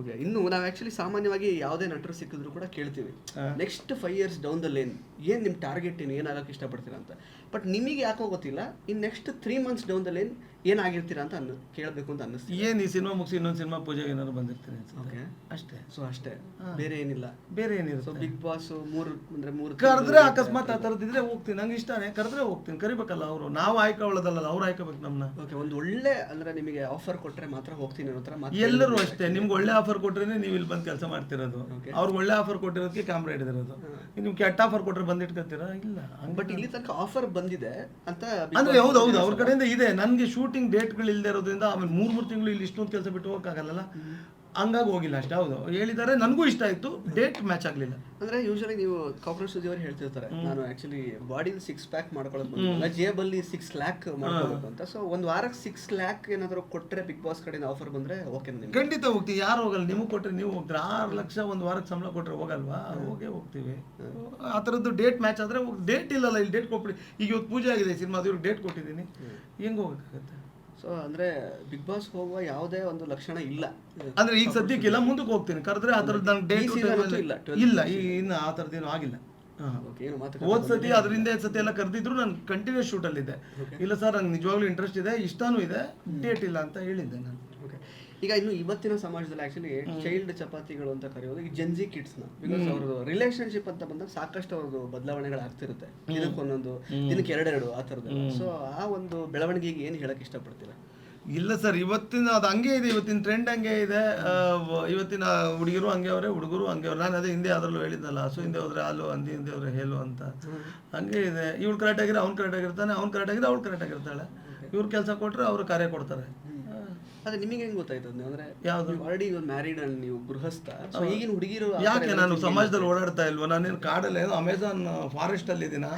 Okay ಇನ್ನು ನಾವು actually ಸಾಮಾನ್ಯವಾಗಿ ಯಾವುದೇ ನಟರು ಸಿಕ್ಕಿದ್ರು ಕೂಡ ಕೇಳ್ತೀವಿ. Next five years down the lane ಏನು ನಿಮ್ಮ ಟಾರ್ಗೆಟ್ ಏನು ಏನಾಗಕ್ಕೆ ಇಷ್ಟಪಡ್ತೀರಾ ಅಂತ. ಬಟ್ ನಿಮಗೆ ಯಾಕೋ ಗೊತ್ತಿಲ್ಲ ಇನ್ನು next three months down the lane ಏನಾಗಿರ್ತೀರಾ ಅಂತ ಅನ್ನ ಕೇಳಬೇಕು ಅಂತ ಅನ್ನಿಸ್ತು ಏನು ಈ ಸಿನಿಮಾ ಮುಗಿಸಿ ಇನ್ನೊಂದು ಸಿನಿಮಾ ಪೂಜೆಗೆ ಏನಾದ್ರು ಬಂದಿರ್ತೀನಿ. ಓಕೆ ಅಷ್ಟೇ ಸೊ ಅಷ್ಟೇ. ಬೇರೆ ಏನಿಲ್ಲ. ಬೇರೆ ಏನಿಲ್ಲ ಸೊ ಬಿಗ್ ಬಾಸ್ ಮೂರು ಅಂದ್ರೆ ಮೂರು ಕರೆದ್ರೆ ಅಕಸ್ಮಾತ್ ಆ ಥರದ್ದಿದ್ರೆ ಹೋಗ್ತೀನಿ ನಂಗೆ ಇಷ್ಟನೇ ಕರೆದ್ರೆ ಹೋಗ್ತೀನಿ ಕರಿಬೇಕಲ್ಲ ಅವರು. ನಾವು ಆಯ್ಕೊಳ್ಳೋದಲ್ಲ ಅವ್ರು ಆಯ್ಕೋಬೇಕು ನಮ್ಮನ್ನ ಓಕೆ ಒಂದು ಒಳ್ಳೆ ಅಂದ್ರೆ ನಿಮಗೆ ಆಫರ್ ಕೊಟ್ಟರೆ ಮಾತ್ರ ಹೋಗ್ತೀನಿ ಅನ್ನೋ ಥರ ಎಲ್ಲರೂ ಅಷ್ಟೇ ನಿಮ್ಗೆ ಒಳ್ಳೆ ಆಫರ್ ಕೊಟ್ರೇನೆ ನೀವು ಇಲ್ಲಿ ಬಂದು ಕೆಲಸ ಮಾಡ್ತಿರೋದು. ಅವ್ರಿಗೆ ಒಳ್ಳೆ ಆಫರ್ ಕೊಟ್ಟಿರೋದಕ್ಕೆ ಕ್ಯಾಮ್ರಾ ಹಿಡಿದಿರೋದು. ನೀವು ಕೆಟ್ಟ ಆಫರ್ ಕೊಟ್ರೆ ಬಂದಿಟ್ಕೊತೀರಾ ಇಲ್ಲ ಹಂಗ್ ಬಟ್ ಇಲ್ಲಿ ತನಕ ಆಫರ್ ಬಂದಿದೆ ಅಂತ ಅಂದ್ರೆ ಹೌದು ಹೌದು. ಅವ್ರ ಕಡೆಯಿಂದ ಇದೆ. ನನಗೆ ಶೂಟಿಂಗ್ ಡೇಟ್ಗಳು ಇಲ್ಲದೆ ಇರೋದ್ರಿಂದ ಆಮೇಲೆ ಮೂರು ಮೂರು ತಿಂಗಳು ಇಲ್ಲಿ ಇಷ್ಟೊಂದು ಕೆಲಸ ಬಿಟ್ಟು ಹೋಗಕ್ಕಾಗಲ್ಲ ಹಂಗಾಗಿ ಹೋಗಿಲ್ಲ ಅಷ್ಟೇ ಹೌದು. ಹೇಳಿದ್ದಾರೆ ನನಗೂ ಇಷ್ಟ ಆಯಿತು. ಡೇಟ್ ಮ್ಯಾಚ್ ಆಗಲಿಲ್ಲ. ಅಂದರೆ ಯೂಶಲಿ ನೀವು ಕಾಕ್ರೋಚ್ ಸುದ್ದಿ ಅವರು ಹೇಳ್ತಿರ್ತಾರೆ. ನಾನು ಆ್ಯಕ್ಚುಲಿ ಬಾಡಿ ಸಿಕ್ಸ್ ಪ್ಯಾಕ್ ಮಾಡ್ಕೊಳ್ಳೋದು ಬಂದಿಲ್ಲ ಜೇಬಲ್ಲಿ ಸಿಕ್ಸ್ ಲ್ಯಾಕ್ ಮಾಡ್ಕೊಬೇಕು ಅಂತ. ಸೊ ಒಂದು ವಾರಕ್ಕೆ ಸಿಕ್ಸ್ ಲ್ಯಾಕ್ ಏನಾದರೂ ಕೊಟ್ಟರೆ ಬಿಗ್ ಬಾಸ್ ಕಡೆಯಿಂದ ಆಫರ್ ಬಂದರೆ ಓಕೆ ನಿಮ್ಗೆ. ಖಂಡಿತ ಹೋಗ್ತೀವಿ. ಯಾರು ಹೋಗಲ್ಲ ನಿಮಗೆ ಕೊಟ್ಟರೆ ನೀವು ಹೋಗ್ತೀರಾ? ಆರು ಲಕ್ಷ ಒಂದು ವಾರಕ್ಕೆ ಸಂಬಳ ಕೊಟ್ಟರೆ ಹೋಗಲ್ವಾ? ಹೋಗೇ ಹೋಗ್ತೀವಿ. ಆ ಥರದ್ದು ಡೇಟ್ ಮ್ಯಾಚ್ ಆದರೆ ಡೇಟ್ ಇಲ್ಲಲ್ಲ ಇಲ್ಲಿ ಡೇಟ್ ಕೊಟ್ಬಿಡಿ. ಈಗ ಇವತ್ತು ಪೂಜೆ ಆಗಿದೆ ಸಿನಿಮಾ ಇವ್ರಿಗೆ ಡೇಟ್ ಕೊಟ್ಟಿದ್ದೀನಿ. ಹೆಂಗೆ ಹೋಗೋಕ್ಕಾಗತ್ತೆ? ಸೊ ಅಂದ್ರೆ ಬಿಗ್ ಬಾಸ್ ಹೋಗುವ ಯಾವುದೇ ಒಂದು ಲಕ್ಷಣ ಇಲ್ಲ. ಅಂದ್ರೆ ಈಗ ಸದ್ಯಕ್ಕಿಲ್ಲ ಮುಂದಕ್ಕೆ ಹೋಗ್ತೀನಿ. ಕರೆದ್ರೆ ಆ ಥರದ್ದು ನಂಗೆ ಡೇಟ್ ಇಲ್ಲ, ಇಲ್ಲ ಈ ಇನ್ನು ಆ ಥರದ್ದು ಏನು ಆಗಿಲ್ಲ. ಹೋದ್ ಸತಿ ಅದರಿಂದ ಸತಿ ಎಲ್ಲ ಕರೆದಿದ್ರು ನಾನು ಕಂಟಿನ್ಯೂಸ್ ಶೂಟಲ್ಲಿದ್ದೆ ಇಲ್ಲ ಸರ್ ನಂಗೆ ನಿಜವಾಗ್ಲೂ ಇಂಟ್ರೆಸ್ಟ್ ಇದೆ ಇಷ್ಟನೂ ಇದೆ ಡೇಟ್ ಇಲ್ಲ ಅಂತ ಹೇಳಿದ್ದೆ ನಾನು. ಈಗ ಇನ್ನು ಇವತ್ತಿನ ಸಮಾಜದಲ್ಲಿ ಆಕ್ಚುಲಿ ಚೈಲ್ಡ್ ಚಪಾತಿಗಳು ಅಂತ ಕರೆಯೋದು ಈ ಜೆನ್ಜಿ ಕಿಡ್ಸ್ನ. ಬಿಕಾಸ್ ಅವ್ರದ್ದು ರಿಲೇಶನ್ಶಿಪ್ ಅಂತ ಬಂದಾಗ ಸಾಕಷ್ಟು ಅವ್ರದ್ದು ಬದಲಾವಣೆಗಳು ಆಗ್ತಿರುತ್ತೆ ಇದಕ್ಕೊಂದೊಂದು ದಿನಕ್ಕೆ ಎರಡೆರಡು ಆ ಥರದ್ದು ಸೊ ಆ ಒಂದು ಬೆಳವಣಿಗೆಗೆ ಏನು ಹೇಳಕ್ ಇಷ್ಟಪಡ್ತೀರಾ? ಇಲ್ಲ ಸರ್ ಇವತ್ತಿನ ಅದು ಹಂಗೆ ಇದೆ ಇವತ್ತಿನ ಟ್ರೆಂಡ್ ಹಂಗೆ ಇದೆ. ಆ, ವ- ಇವತ್ತಿನ ಹುಡುಗಿರು ಹಂಗೆ ಅವರೇ ಹುಡುಗರು ಹಂಗೆ ಅವ್ರೆ. ನಾನು ಅದೇ ಹಿಂದೆ ಅದರಲ್ಲೂ ಹೇಳಿದ್ನಲ್ಲ ಹಸು ಹಿಂದೆ ಹೋದ್ರೆ ಹಾಲು ಹಂದಿ ಹಿಂದೆ ಹೋದ್ರೆ ಹೇಳು ಅಂತ. ಹಂಗೆ ಇದೆ. ಇವಳು ಕರೆಕ್ಟ್ ಆಗಿರೋ ಅವ್ನು ಕರೆಕ್ಟ್ ಆಗಿರ್ತಾನೆ ಅವ್ನು ಕರೆಕ್ಟ್ ಆಗಿರೋ ಅವಳು ಕರೆಕ್ಟ್ ಆಗಿರ್ತಾಳೆ. ಇವ್ರು ಕೆಲಸ ಕೊಟ್ಟರೆ ಅವರು ಕಾರ್ಯ ಕೊಡ್ತಾರೆ. ಅದೇ ನಿಮಗೆ ಹೆಂಗ್ ಗೊತ್ತಾಯ್ತು ಅದು ಅಂದ್ರೆ ಯಾವ್ದು? ಆಲ್ರೆಡಿ ಮ್ಯಾರಿಡ್ ಅಲ್ಲಿ ನೀವು ಗೃಹಸ್ಥ ಸೊ ಈಗಿನ ಹುಡುಗಿರು ಯಾಕೆ ನಾನು ಸಮಾಜದಲ್ಲಿ ಓಡಾಡ್ತಾ ಇಲ್ವಾ? ನಾನೇನು ಕಾಡಲ್ಲೇ ಅಮೆಝಾನ್ ಫಾರೆಸ್ಟ್ ಅಲ್ಲಿ ಇದ್ದೀನ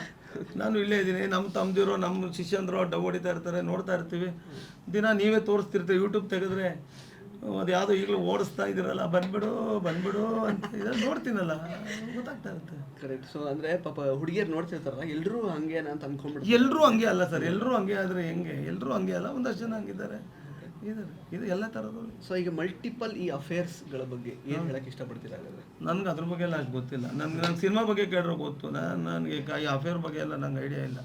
ನಾನು ಇಲ್ಲೇ ಇದ್ದೀನಿ ನಮ್ಮ ತಮ್ಮದಿರೋ ನಮ್ಮ ಶಿಷ್ಯಂದ್ರೋ ಡಬ್ ಹೊಡಿತಾ ಇರ್ತಾರೆ ನೋಡ್ತಾ ಇರ್ತೀವಿ. ದಿನ ನೀವೇ ತೋರಿಸ್ತಿರ್ತೀವಿ ಯೂಟ್ಯೂಬ್ ತೆಗೆದ್ರೆ. ಅದು ಯಾವುದೋ ಈಗಲೂ ಓಡಿಸ್ತಾ ಇದ್ದೀರಲ್ಲ ಬಂದ್ಬಿಡು ಬಂದ್ಬಿಡು ಅಂತ ಇದನ್ನ ನೋಡ್ತೀನಲ್ಲ ಗೊತ್ತಾಗ್ತಾ ಇರುತ್ತೆ. ಕರೆಕ್ಟ್ ಸೊ ಅಂದ್ರೆ ಪಾಪ ಹುಡುಗಿಯರು ನೋಡ್ತಿರ್ತಾರಲ್ಲ ಎಲ್ಲರೂ ಹಂಗೆ ಅಂತ ಅಂದ್ಕೊಂಡ್ಬಿಟ್ಟು ಎಲ್ಲರೂ ಹಂಗೆ ಅಲ್ಲ ಸರ್ ಎಲ್ಲರೂ ಹಂಗೆ ಆದರೆ ಹೆಂಗೆ? ಎಲ್ಲರೂ ಹಂಗೆ ಅಲ್ಲ ಒಂದಷ್ಟು ಜನ ಹಂಗಿದ್ದಾರೆ. ಇದ್ದಾರೆ ಇದು ಎಲ್ಲ ಥರದ್ದು ಸೊ ಈಗ ಮಲ್ಟಿಪಲ್ ಈ ಅಫೇರ್ಸ್ಗಳ ಬಗ್ಗೆ ಏನು ಹೇಳಕ್ಕೆ ಇಷ್ಟಪಡ್ತೀರಾ ಹಾಗಾದ್ರೆ? ನನ್ಗೆ ಅದ್ರ ಬಗ್ಗೆ ಎಲ್ಲ ಅಷ್ಟು ಗೊತ್ತಿಲ್ಲ. ನನಗೆ ನನ್ನ ಸಿನಿಮಾ ಬಗ್ಗೆ ಕೇಳಿರೋ ಗೊತ್ತು. ನಾನು ನನಗೆ ಈ ಅಫೇರ್ ಬಗ್ಗೆ ಎಲ್ಲ ನಂಗೆ ಐಡಿಯಾ ಇಲ್ಲ.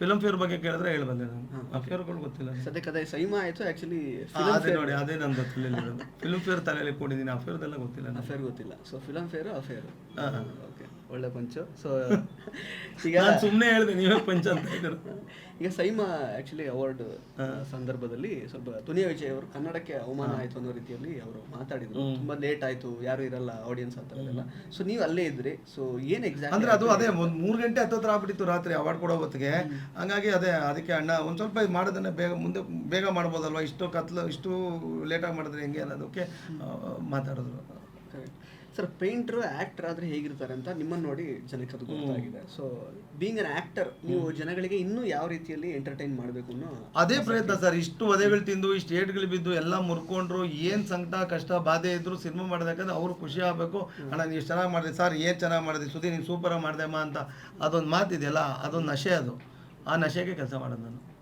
ಫಿಲಮ್ ಫೇರ್ ಬಗ್ಗೆ ಕೇಳಿದ್ರೆ ಹೇಳ್ಬಲ್ಲೆ ನಾನು. ಅಫೇರ್ಗಳು ಗೊತ್ತಿಲ್ಲ. ಸದ್ಯ ಸದ್ಯಕ್ಕೆ ಅದೇ ಸೈಮಾ ಆಯ್ತು ಆ್ಯಕ್ಚುಲಿ ಆ, ಅದೇ ನೋಡಿ ಅದೇ ನನ್ನ ಗೊತ್ತಿಲ್ಲ ಫಿಲಂ ಫೇರ್ ತಲೆಯಲ್ಲಿ ಕೊಟ್ಟಿದ್ದೀನಿ ಅಫೇರ್ದೆಲ್ಲ ಗೊತ್ತಿಲ್ಲ ನನಗೆ. ಅಫೇರ್ ಗೊತ್ತಿಲ್ಲ. ಸೊ ಫಿಲಂ ಫೇರ್ ಅಫೇರ್ ಹಾ, ಹಾ. ಓಕೆ ಒಳ್ಳೆ ಪಂಚು ಸೊ ಈಗ ನಾನು ಸುಮ್ಮನೆ ಹೇಳಿದೆ ನೀವೇ ಪಂಚ ಅಂತ ಇದ್ರು ಈಗ ಸೈಮಾ ಆಕ್ಚುಲಿ ಅವಾರ್ಡ್ ಸಂದರ್ಭದಲ್ಲಿ ಸ್ವಲ್ಪ ತುನಿಯ ವಿಜಯ್ ಅವರು ಕನ್ನಡಕ್ಕೆ ಅವಮಾನ ಆಯ್ತು ಅನ್ನೋ ರೀತಿಯಲ್ಲಿ ಅವರು ಮಾತಾಡಿದ್ರು. ತುಂಬಾ ಲೇಟ್ ಆಯ್ತು ಯಾರು ಇರಲ್ಲ ಆಡಿಯನ್ಸ್ ಅಂತ ಥರದ್ದೆಲ್ಲ. ಸೊ ನೀವು ಅಲ್ಲೇ ಇದ್ರಿ. ಸೊ ಏನ್ ಎಕ್ಸಾಕ್ಟ್ ಅಂದ್ರೆ ಅದು ಅದೇ ಒಂದು ಮೂರು ಗಂಟೆ ಹತ್ತತ್ರ ಆಗ್ಬಿಟ್ಟಿತ್ತು ರಾತ್ರಿ ಅವಾರ್ಡ್ ಕೊಡೋ ಹೊತ್ತಿಗೆ. ಹಂಗಾಗಿ ಅದೇ ಅದಕ್ಕೆ ಅಣ್ಣ ಒಂದು ಸ್ವಲ್ಪ ಇದು ಮಾಡೋದನ್ನೇ ಬೇಗ ಮುಂದೆ ಬೇಗ ಮಾಡ್ಬೋದಲ್ವ? ಇಷ್ಟು ಕತ್ಲು ಇಷ್ಟು ಲೇಟಾಗಿ ಮಾಡಿದ್ರೆ ಹೆಂಗೆ ಅನ್ನೋದಕ್ಕೆ ಮಾತಾಡೋದು. ಮಾತಾಡಿದ್ರು ಸರ್ ಪೇಂಟರ್ ಆಕ್ಟರ್ ಆದರೆ ಹೇಗಿರ್ತಾರೆ ಅಂತ ನಿಮ್ಮನ್ನು ನೋಡಿ ಜನಕ್ಕೆ ಅದು ಗೊತ್ತಾಗಿದೆ. ಸೊ ಬೀಂಗ್ ಅನ್ ಆಕ್ಟರ್ ನೀವು ಜನಗಳಿಗೆ ಇನ್ನೂ ಯಾವ ರೀತಿಯಲ್ಲಿ ಎಂಟರ್ಟೈನ್ ಮಾಡಬೇಕು ಅನ್ನೋ ಅದೇ ಪ್ರಯತ್ನ ಸರ್ ಇಷ್ಟು ವಧೆಗಳು ತಿಂದು ಇಷ್ಟು ಏಟ್ಗಳು ಬಿದ್ದು ಎಲ್ಲ ಮುರ್ಕೊಂಡ್ರು ಏನು ಸಂಕಟ ಕಷ್ಟ ಬಾಧೆ ಇದ್ರು ಸಿನಿಮಾ ಮಾಡಬೇಕಂದ್ರೆ ಅವ್ರು ಖುಷಿ ಆಗಬೇಕು. ಅಣ್ಣ ನೀವು ಚೆನ್ನಾಗಿ ಮಾಡಿದೆ ಸರ್ ಏನು ಚೆನ್ನಾಗಿ ಮಾಡಿದೆ ಸುದ್ದಿ ನೀವು ಸೂಪರಾಗಿ ಮಾಡಿದೆಮ್ಮ ಅಂತ. ಅದೊಂದು ಮಾತಿದೆಯಲ್ಲ ಅದೊಂದು ನಶೆ ಅದು. ಆ ನಶೆಗೆ ಕೆಲಸ ಮಾಡೋದು ನಾನು.